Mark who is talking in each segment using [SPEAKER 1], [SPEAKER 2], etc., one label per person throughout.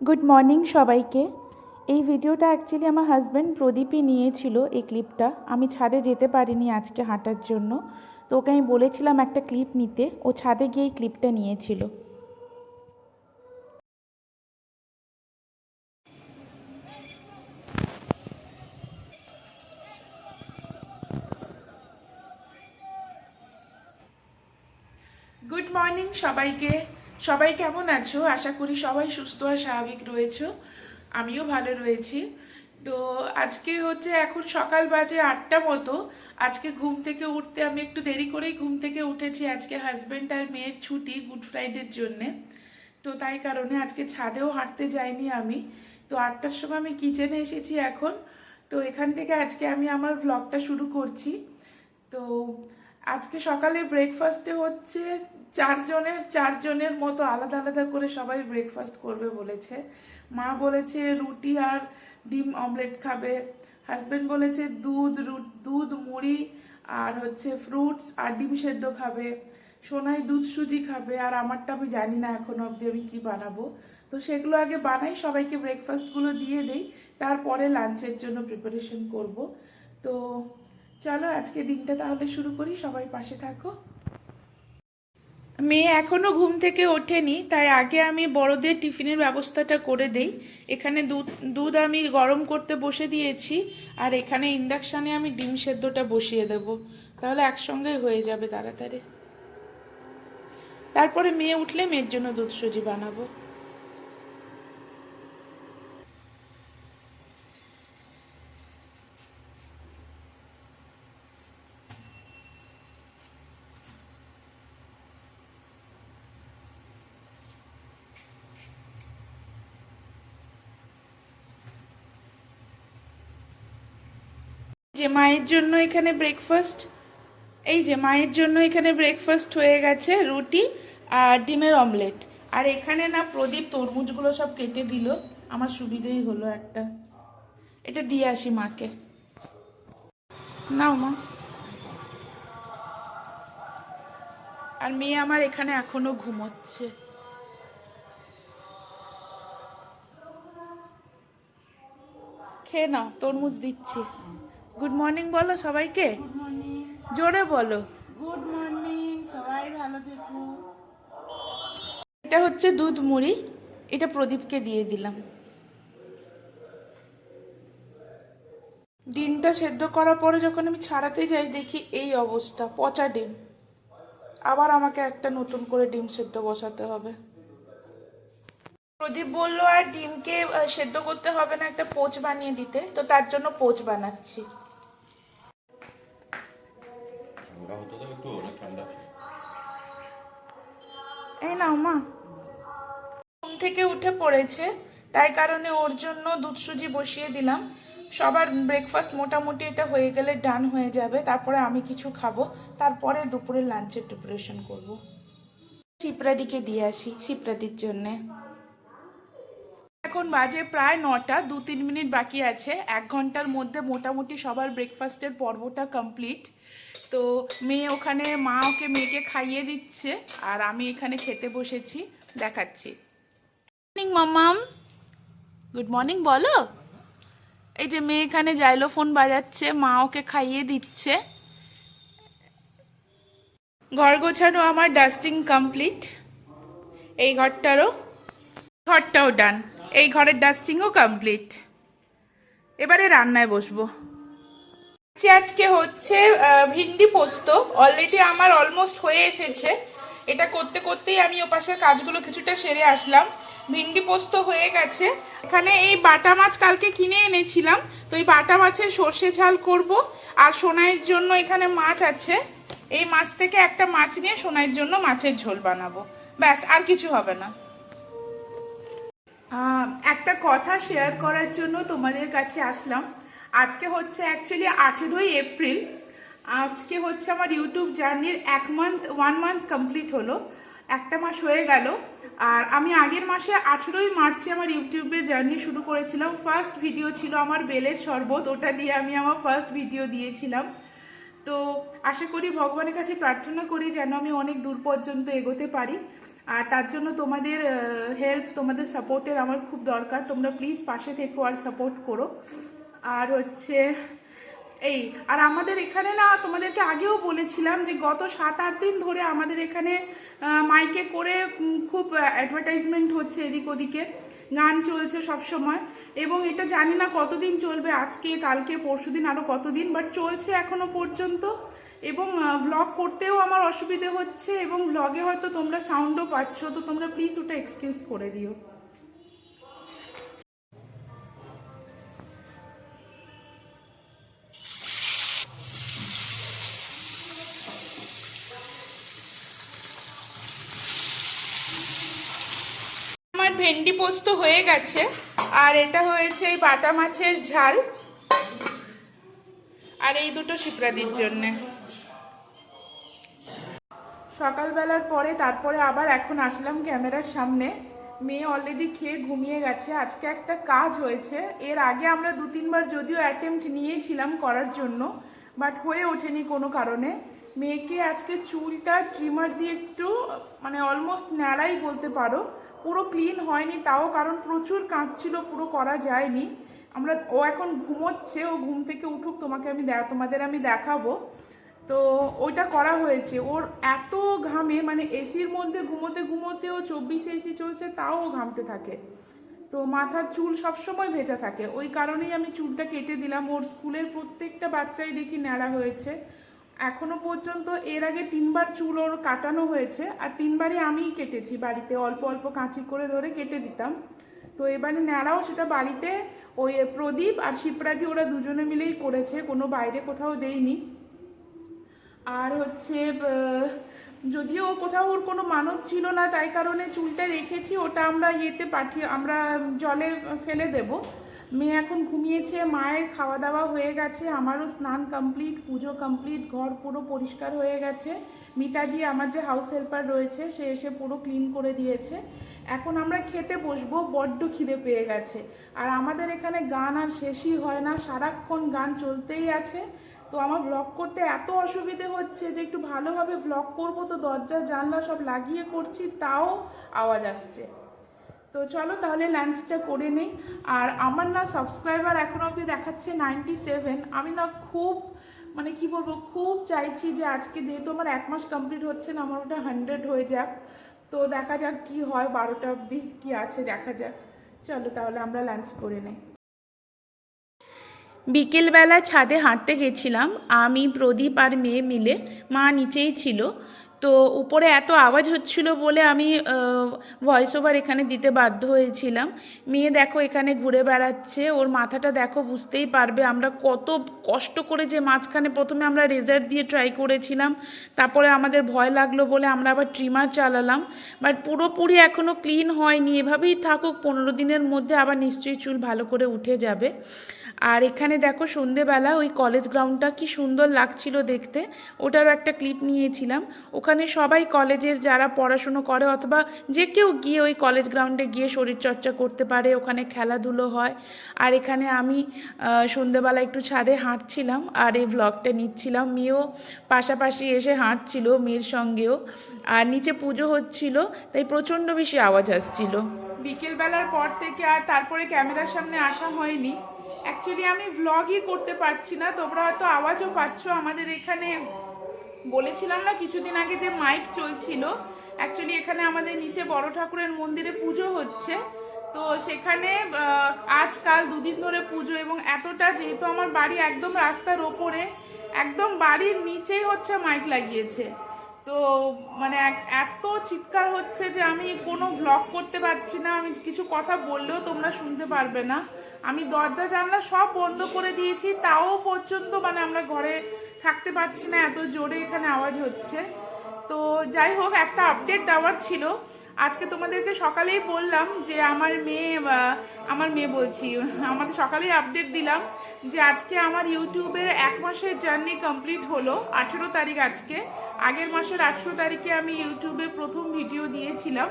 [SPEAKER 1] Good morning সবাইকে। এই ভিডিওটা অ্যাকচুয়ালি আমার হাজব্যান্ড প্রদীপই নিয়েছিল এই ক্লিপটা আমি ছাদে যেতে পারিনি আজকে হাঁটার জন্য। তো ওকে আমি বলেছিলাম একটা ক্লিপ নিতে। ও ছাদে গিয়ে এই ক্লিপটা নিয়েছিল। গুড মর্নিং সবাইকে। সবাই কেমন আছো? আশা করি সবাই সুস্থ আর স্বাভাবিক রয়েছো। আমিও ভালো রয়েছি। তো আজকে হচ্ছে এখন সকাল বাজে আটটা মতো। আজকে ঘুম থেকে উঠতে আমি একটু দেরি করেই ঘুম থেকে উঠেছি। আজকে হাজব্যান্ড আর মেয়ের ছুটি গুড ফ্রাইডের জন্যে। তো তাই কারণে আজকে ছাদেও হাঁটতে যাইনি আমি। তো আটটার সময় আমি কিচেনে এসেছি এখন। তো এখান থেকে আজকে আমি আমার ব্লগটা শুরু করছি। তো আজকে সকালে ব্রেকফাস্টে হচ্ছে চারজনের চারজনের মতো আলাদা আলাদা করে সবাই ব্রেকফাস্ট করবে বলেছে। মা বলেছে রুটি আর ডিম অমলেট খাবে। হাজবেন্ড বলেছে দুধ দুধ, মুড়ি আর হচ্ছে ফ্রুটস আর ডিম সেদ্ধ খাবে। সোনাই দুধ সুজি খাবে আর আমারটা আমি জানি না এখনও অবধি আমি কী বানাবো। তো সেগুলো আগে বানাই, সবাইকে ব্রেকফাস্টগুলো দিয়ে দেই। তারপরে লাঞ্চের জন্য প্রিপারেশন করব। তো চলো আজকে দিনটা তাহলে শুরু করি। সবাই পাশে থাকো। মেয়ে এখনও ঘুম থেকে ওঠেনি, তাই আগে আমি বড়দের টিফিনের ব্যবস্থাটা করে দেই। এখানে দুধ দুধ আমি গরম করতে বসে দিয়েছি, আর এখানে ইন্ডাকশানে আমি ডিম সেদ্ধটা বসিয়ে দেব। তাহলে একসঙ্গে হয়ে যাবে তাড়াতাড়ি। তারপরে মেয়ে উঠলে মেয়ের জন্য দুধ সুজি বানাবো। যে মায়ের জন্য এখানে ব্রেকফাস্ট এই যে মায়ের জন্য এখানে ব্রেকফাস্ট হয়ে গেছে রুটি আর ডিমের অমলেট আর এখানে না প্রদীপ তরমুজগুলো সব কেটে দিল। আমার সুবিধেই হলো একটা। এটা দিয়ে আসি মাকে। নাও মা। আর মেয়ে আমার এখানে এখনও ঘুমোচ্ছে। খেয়ে নাও, তরমুজ দিচ্ছি। গুড মর্নিং বলো সবাইকে।
[SPEAKER 2] গুড মর্নিং
[SPEAKER 1] জোরে বলো।
[SPEAKER 2] গুড মর্নিং সবাই ভালো থেকো।
[SPEAKER 1] এটা হচ্ছে দুধ মুড়ি এটা প্রদীপকে দিয়ে দিলাম। ডিমটা সেদ্ধ করার পরে যখন আমি ছাড়াতে যাই দেখি এই অবস্থা পচা ডিম। আবার আমাকে একটা নতুন করে ডিম সেদ্ধ বসাতে হবে। প্রদীপ বলল আর ডিমকে সেদ্ধ করতে হবে না একটা পোচ বানিয়ে দিতে। তো তার জন্য পোচ বানাচ্ছি।
[SPEAKER 3] ঠান্ডা হতে তো একটু অনেক ঠান্ডা।
[SPEAKER 1] এই নাও, মা। ঘুম থেকে উঠে পড়েছে, তাই কারণে ওর জন্য দুধ সুজি বসিয়ে দিলাম। সবার ব্রেকফাস্ট মোটামুটি এটা হয়ে গেলে ডান হয়ে যাবে, তারপরে আমি কিছু খাব, তারপরে দুপুরে লাঞ্চের প্রিপারেশন করব। শিপ্রাদিকে দিয়ে আসি শিপ্রাদির জন্যে। এখন বাজে প্রায় নটা দু তিন মিনিট বাকি আছে। এক ঘণ্টার মধ্যে মোটামুটি সবার ব্রেকফাস্টের পর্বটা কমপ্লিট তো মেয়ে ওখানে, মা ওকে মেয়েকে খাইয়ে দিচ্ছে, আর আমি এখানে খেতে বসেছি, দেখাচ্ছি। মর্নিং মামাম গুড মর্নিং বলো। এই যে মেয়ে এখানে জাইলোফোন বাজাচ্ছে, মা ওকে খাইয়ে দিচ্ছে। ঘর গোছানো আমার ডাস্টিং কমপ্লিট এই ঘরটারও, ঘরটাও ডান এই ঘরের ডাস্টিংও কমপ্লিট। এবারে রান্নায় বসবো। আজকে হচ্ছে ভিন্ডি পোস্ত। অলরেডি আমার অলমোস্ট হয়ে এসেছে। এটা করতে করতেই আমি ওপাশের কাজগুলো কিছুটা সেরে আসলাম। ভিন্ডি পোস্ত হয়ে গেছে। এখানে এই বাটা মাছ কালকে কিনে এনেছিলাম। তো এই বাটা মাছের সর্ষে ঝাল করব। আর সোনাইয়ের জন্য এখানে মাছ আছে। এই মাছ থেকে একটা মাছ নিয়ে সোনাইয়ের জন্য মাছের ঝোল বানাবো। ব্যাস, আর কিছু হবে না। একটা কথা শেয়ার করার জন্য তোমাদের কাছে আসলাম। আজকে হচ্ছে অ্যাকচুয়ালি আঠেরোই এপ্রিল। আজকে হচ্ছে আমার ইউটিউব জার্নির এক মান্থ ওয়ান মান্থ কমপ্লিট হলো। একটা মাস হয়ে গেল। আর আমি আগের মাসে আঠেরোই মার্চে আমার ইউটিউবের জার্নি শুরু করেছিলাম। ফার্স্ট ভিডিও ছিল আমার বেলের শরবত। ওটা দিয়ে আমি আমার ফার্স্ট ভিডিও দিয়েছিলাম। তো আশা করি ভগবানের কাছে প্রার্থনা করি যেন আমি অনেক দূর পর্যন্ত এগোতে পারি। আর তার জন্য তোমাদের হেল্প তোমাদের সাপোর্টের আমার খুব দরকার। তোমরা প্লিজ পাশে থেকো আর সাপোর্ট করো। আর হচ্ছে, এই, আর আমাদের এখানে না, তোমাদেরকে আগেও বলেছিলাম যে গত সাত, আট দিন ধরে আমাদের এখানে মাইকে করে খুব অ্যাডভার্টাইজমেন্ট হচ্ছে এদিক ওদিকে। গান চলছে সব সময়। এবং এটা জানি না কতদিন চলবে আজকে, কালকে, পরশুদিন আরও কতদিন বাট চলছে এখনও পর্যন্ত। এবং ব্লগ করতেও আমার অসুবিধে হচ্ছে এবং ব্লগে হয়তো তোমরা সাউন্ডও পাচ্ছ, তো তোমরা প্লিজ ওটা এক্সকিউজ করে দিও। ভেন্ডি পোস্ত হয়ে গেছে, আর এটা হয়েছে এই বাটা মাছের ঝাল। আর এই দুটো শিপ্রাদির জন্যে। সকালবেলার পরে, তারপরে আবার এখন আসলাম ক্যামেরার সামনে। মেয়ে অলরেডি খেয়ে ঘুমিয়ে গেছে। আজকে একটা কাজ হয়েছে। এর আগে আমরা দু তিনবার যদিও অ্যাটেম্প্ট নিয়েছিলাম করার জন্য বাট হয়ে ওঠেনি কোনো কারণে। মেয়েকে আজকে চুলটা ট্রিমার দিয়ে একটু মানে অলমোস্ট ন্যাড়াই বলতে পারো পুরো ক্লিন হয়নি, তাও কারণ প্রচুর কাঁদছিল, পুরো করা যায়নি। আমরা, ও এখন ঘুমোচ্ছে, ও ঘুম থেকে উঠুক, তোমাকে আমি তোমাদের আমি দেখাবো। তো ওইটা করা হয়েছে। ওর এত ঘামে মানে এসির মধ্যে ঘুমোতে ঘুমোতে ও চব্বিশ এসি চলছে, তাও ঘামতে থাকে। তো মাথার চুল সবসময় ভেজা থাকে। ওই কারণেই আমি চুলটা কেটে দিলাম। ওর স্কুলের প্রত্যেকটা বাচ্চাই দেখি ন্যাড়া হয়েছে। এখনও পর্যন্ত এর আগে তিনবার চুল ওর কাটানো হয়েছে আর তিনবারই আমিই কেটেছি বাড়িতে। অল্প অল্প কাঁচি করে ধরে কেটে দিতাম। তো এবারে ন্যাড়াও সেটা বাড়িতে ওই প্রদীপ আর শিপ্রাদি ওরা দুজনে মিলেই করেছে, কোনো বাইরে কোথাও দেয়নি আর হচ্ছে যদিও কোথাও ওর কোনো মানত ছিল না, তাই কারণে চুলটা রেখেছি, ওটা আমরা ইয়েতে পাঠিয়ে, আমরা জলে ফেলে দেব। মেয়ে এখন ঘুমিয়েছে, মায়ের খাওয়া দাওয়া হয়ে গেছে, আমারও স্নান কমপ্লিট পুজো কমপ্লিট ঘর পুরো পরিষ্কার হয়ে গেছে। মিতাদি আমার যে হাউস হেল্পার রয়েছে, সে এসে পুরো ক্লিন করে দিয়েছে। এখন আমরা খেতে বসবো, বড্ড খিদে পেয়ে গেছে। আর আমাদের এখানে গান আর শেষই হয় না, সারাক্ষণ গান চলতেই আছে। তো আমার ব্লগ করতে এত অসুবিধে হচ্ছে যে একটু ভালোভাবে ব্লগ করব তো দরজা জানলা সব লাগিয়ে করছি, তাও আওয়াজ আসছে। তো চলো তাহলে লাঞ্চটা করে নেই। আর আমার না সাবস্ক্রাইবার এখন অবধি দেখাচ্ছে নাইনটি সেভেন আমি না খুব মানে কি বলব, খুব চাইছি যে আজকে যেহেতু আমার এক মাস কমপ্লিট হচ্ছে না, আমার ওটা হান্ড্রেড হয়ে যাক। তো দেখা যাক কি হয়, বারোটা অবধি কি আছে, দেখা যাক। চলো তাহলে আমরা লাঞ্চ করে নেই। বিকেলবেলা ছাদে হাঁটতে গেছিলাম। আমি, প্রদীপ আর মেয়ে মিলে মা নিচেই ছিল। তো উপরে এত আওয়াজ হচ্ছিল বলে আমি ভয়েস ওভার এখানে দিতে বাধ্য হয়েছিলাম। মেয়ে দেখো এখানে ঘুরে বেড়াচ্ছে, ওর মাথাটা দেখো বুঝতেই পারবে। আমরা কত কষ্ট করে যে মাঝখানে প্রথমে আমরা রেজার দিয়ে ট্রাই করেছিলাম, তারপরে আমাদের ভয় লাগল বলে আমরা আবার ট্রিমার চালালাম। বাট পুরোপুরি এখনও ক্লিন হয়নি, এভাবেই থাকুক, পনেরো দিনের মধ্যে আবার নিশ্চয়ই চুল ভালো করে উঠে যাবে। আর এখানে দেখো সন্ধেবেলা ওই কলেজ গ্রাউন্ডটা কি সুন্দর লাগছিল দেখতে, ওটারও একটা ক্লিপ নিয়েছিলাম। ওখানে সবাই কলেজের যারা পড়াশুনো করে অথবা যে কেউ গিয়ে ওই কলেজ গ্রাউন্ডে গিয়ে শরীরচর্চা করতে পারে, ওখানে খেলাধুলো হয়। আর এখানে আমি সন্ধেবেলা একটু ছাদে হাঁটছিলাম আর এই ব্লগটা নিচ্ছিলাম। মেয়েও পাশাপাশি এসে হাঁটছিল মেয়ের সঙ্গেও। আর নিচে পুজো হচ্ছিল, তাই প্রচণ্ড বেশি আওয়াজ আসছিল। বিকেলবেলার পর থেকে আর তারপরে ক্যামেরার সামনে আসা হয়নি। অ্যাকচুয়ালি আমি ভ্লগই করতে পারছি না, তোমরা হয়তো আওয়াজও পাচ্ছ আমাদের এখানে। বলেছিলাম না, কিছুদিন আগে যে মাইক চলছিল অ্যাকচুয়ালি এখানে আমাদের নিচে বড় ঠাকুরের মন্দিরে পুজো হচ্ছে। তো সেখানে আজকাল দুদিন ধরে পুজো এবং এতটা যেহেতু আমার বাড়ি একদম রাস্তার ওপরে, একদম বাড়ির নিচেই হচ্ছে মাইক লাগিয়েছে। তো মানে এত চিৎকার হচ্ছে যে আমি কোনো ব্লগ করতে পারছি না, আমি কিছু কথা বললেও তোমরা শুনতে পারবে না। আমি দরজা, জানলা সব বন্ধ করে দিয়েছি, তাও পর্যন্ত মানে আমরা ঘরে থাকতে পারছি না, এত জোরে এখানে আওয়াজ হচ্ছে। তো যাই হোক, একটা আপডেট দেওয়ার ছিল। আজকে তোমাদেরকে সকালেই বললাম যে আমার মেয়ে আমার মেয়ে বলছি, আমাদের সকালেই আপডেট দিলাম যে আজকে আমার ইউটিউবের এক মাসের জার্নি কমপ্লিট হলো, আঠেরো তারিখ আজকে। আগের মাসের আঠেরো তারিখে আমি ইউটিউবে প্রথম ভিডিও দিয়েছিলাম।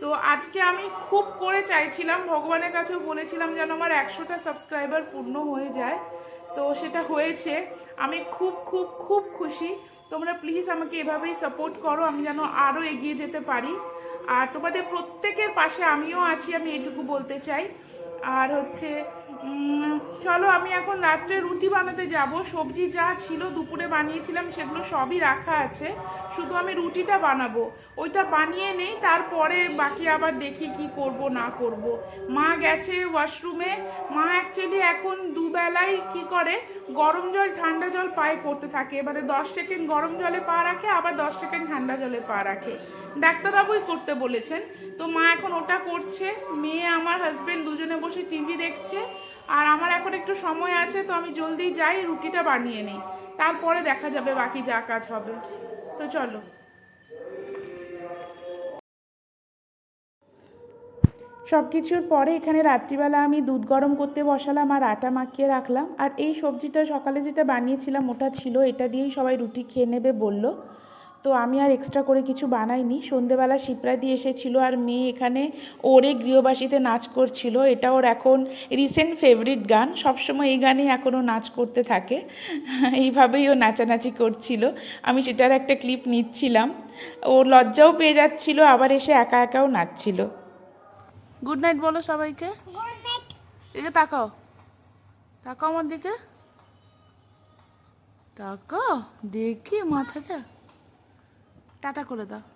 [SPEAKER 1] তো আজকে আমি খুব করে চাইছিলাম, ভগবানের কাছেও বলেছিলাম যেন আমার একশোটা সাবস্ক্রাইবার পূর্ণ হয়ে যায়। তো সেটা হয়েছে। আমি খুব খুব খুব খুশি। তোমরা প্লিজ আমাকে এভাবেই সাপোর্ট করো, আমি যেন আরও এগিয়ে যেতে পারি। আর তোমাদের প্রত্যেকের পাশে আমিও আছি, আমি এটুকু বলতে চাই। আর হচ্ছে চলো আমি এখন রাত্রে রুটি বানাতে যাব। সবজি যা ছিল দুপুরে বানিয়েছিলাম সেগুলো সবই রাখা আছে। শুধু আমি রুটিটা বানাবো। ওইটা বানিয়ে নেই, তারপরে বাকি আবার দেখি কি করব, না করব। মা গেছে ওয়াশরুমে। মা অ্যাকচুয়ালি এখন দুবেলাই কি করে, গরম জল, ঠান্ডা জল পায়ে করতে থাকে। এবারে দশ সেকেন্ড গরম জলে পা রাখে, আবার দশ সেকেন্ড ঠান্ডা জলে পা রাখে। ডাক্তারবাবুই করতে বলেছেন। তো মা এখন ওটা করছে। মেয়ে, আমার হাজব্যান্ড দুজনে বসে টিভি দেখছে। আর আমার এখন একটু সময় আছে, তো আমি জলদি যাই, রুটিটা বানিয়ে নিই। তারপরে দেখা যাবে বাকি যা কাজ হবে। তো চলো। সব কিছুর পরে এখানে রাত্রিবেলা আমি দুধ গরম করতে বসালাম আর আটা মাখিয়ে রাখলাম। আর এই সবজিটা সকালে যেটা বানিয়েছিলাম, ওটা ছিল, এটা দিয়েই সবাই রুটি খেয়ে নেবে বলল। তো আমি আর এক্সট্রা করে কিছু বানাইনি। সন্ধেবেলা শিপ্রা দিয়ে এসেছিল আর মেয়ে এখানে ওরে গৃহবাসীতে নাচ করছিল। এটা ওর এখন রিসেন্ট ফেভারিট গান। সবসময় এই গানেই এখনও নাচ করতে থাকে। এইভাবেই ও নাচানাচি করছিল। আমি সেটার একটা ক্লিপ নিচ্ছিলাম। ও লজ্জাও পেয়ে যাচ্ছিল আবার এসে একা একাও নাচছিল। গুড নাইট বলো সবাইকে। এদিকে তাকাও। তাকাও আমার দিকে। তাকাও দেখি মাথাটা। টাটা করে দাও।